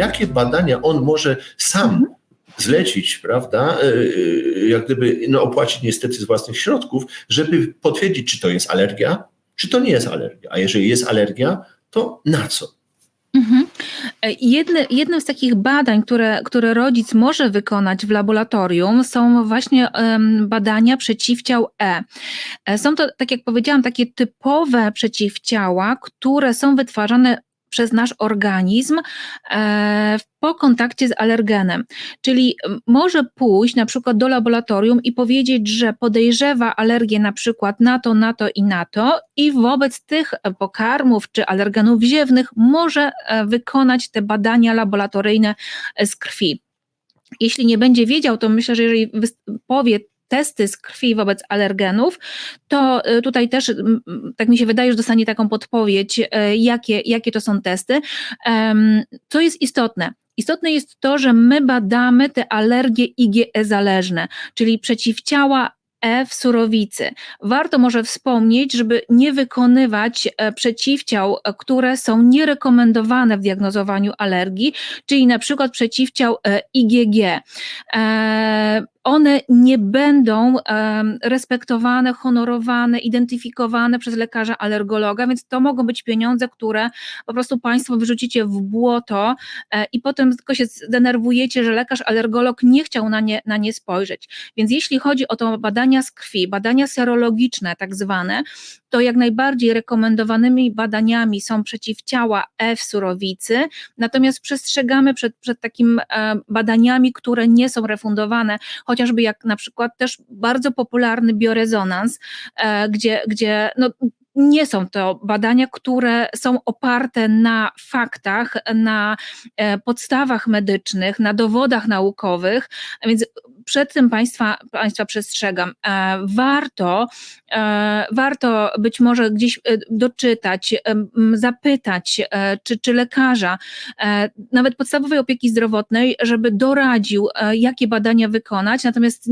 jakie badania on może sam zlecić, prawda, e, e, jak gdyby no, opłacić niestety z własnych środków, żeby potwierdzić, czy to jest alergia, czy to nie jest alergia. A jeżeli jest alergia, to na co? Mhm. E, jedne, jednym z takich badań, które, które rodzic może wykonać w laboratorium, są właśnie um, badania przeciwciał e. Są to, tak jak powiedziałam, takie typowe przeciwciała, które są wytwarzane przez nasz organizm e, po kontakcie z alergenem. Czyli może pójść na przykład do laboratorium i powiedzieć, że podejrzewa alergię na przykład na to, na to i na to i wobec tych pokarmów czy alergenów ziewnych może e, wykonać te badania laboratoryjne z krwi. Jeśli nie będzie wiedział, to myślę, że jeżeli powie testy z krwi wobec alergenów, to y, tutaj też, tak mi się wydaje, że dostanie taką podpowiedź, y, jakie, jakie to są testy. Co jest istotne? Istotne jest to, że my badamy te alergie IgE zależne, czyli przeciwciała E w surowicy. Warto może wspomnieć, żeby nie wykonywać e, przeciwciał, e, które są nierekomendowane w diagnozowaniu alergii, czyli na przykład przeciwciał IgG one nie będą respektowane, honorowane, identyfikowane przez lekarza alergologa, więc to mogą być pieniądze, które po prostu Państwo wyrzucicie w błoto e, i potem tylko się zdenerwujecie, że lekarz alergolog nie chciał na nie, na nie spojrzeć. Więc jeśli chodzi o to badania z krwi, badania serologiczne tak zwane, to jak najbardziej rekomendowanymi badaniami są przeciwciała w surowicy, natomiast przestrzegamy przed, przed takimi badaniami, które nie są refundowane, chociażby jak na przykład też bardzo popularny biorezonans, e, gdzie, gdzie no, nie są to badania, które są oparte na faktach, na e, podstawach medycznych, na dowodach naukowych, więc przed tym Państwa, państwa przestrzegam. E, warto, e, warto być może gdzieś doczytać, zapytać, czy, czy lekarza, nawet podstawowej opieki zdrowotnej, żeby doradził, jakie badania wykonać. Natomiast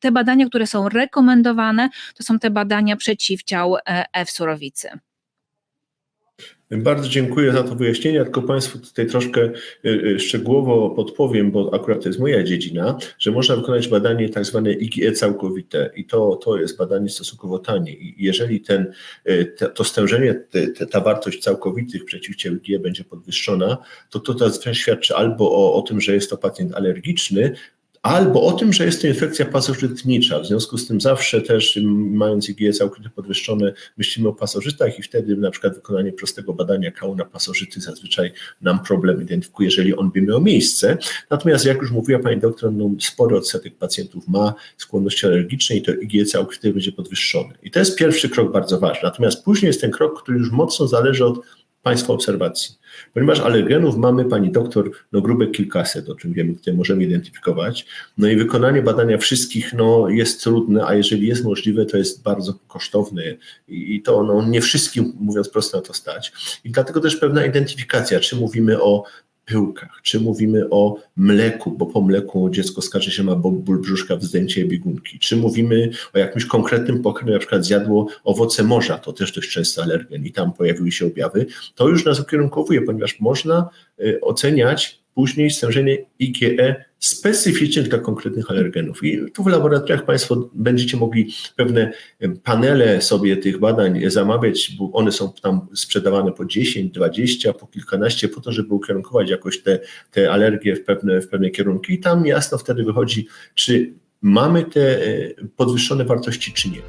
te badania, które są rekomendowane, to są te badania przeciwciał w surowicy. Bardzo dziękuję za to wyjaśnienie, tylko Państwu tutaj troszkę y, y, szczegółowo podpowiem, bo akurat to jest moja dziedzina, że można wykonać badanie tak zwane IgE całkowite. I to, to jest badanie stosunkowo tanie. I jeżeli ten, y, to stężenie, ta wartość całkowitych przeciwciał IgE będzie podwyższona, to to, to świadczy albo o, o tym, że jest to pacjent alergiczny, albo o tym, że jest to infekcja pasożytnicza. W związku z tym zawsze też, mając IgE całkowicie podwyższone, myślimy o pasożytach i wtedy na przykład wykonanie prostego badania kału na pasożyty zazwyczaj nam problem identyfikuje, jeżeli on by miał miejsce. Natomiast jak już mówiła pani doktor, no, spory odsetek pacjentów ma skłonności alergiczne i to IgE całkowicie będzie podwyższone. I to jest pierwszy krok bardzo ważny. Natomiast później jest ten krok, który już mocno zależy od Państwa obserwacji. Ponieważ alergenów mamy, pani doktor, no grube kilkaset, o czym wiemy, tutaj możemy identyfikować. No i wykonanie badania wszystkich no, jest trudne, a jeżeli jest możliwe, to jest bardzo kosztowne i, i to no, nie wszystkim, mówiąc prosto, na to stać. I dlatego też pewna identyfikacja, czy mówimy o pyłkach, czy mówimy o mleku, bo po mleku dziecko skarży się ma ból brzuszka, wzdęcie biegunki, czy mówimy o jakimś konkretnym pokarmie, na przykład zjadło owoce morza, to też dość często alergen i tam pojawiły się objawy, to już nas ukierunkowuje, ponieważ można y, oceniać później stężenie IgE specyficznie dla konkretnych alergenów. I tu w laboratoriach Państwo będziecie mogli pewne panele sobie tych badań zamawiać, bo one są tam sprzedawane po 10, 20, po kilkanaście, po to, żeby ukierunkować jakoś te, te alergie w pewne, w pewne kierunki. I tam jasno wtedy wychodzi, czy mamy te e, podwyższone wartości, czy nie.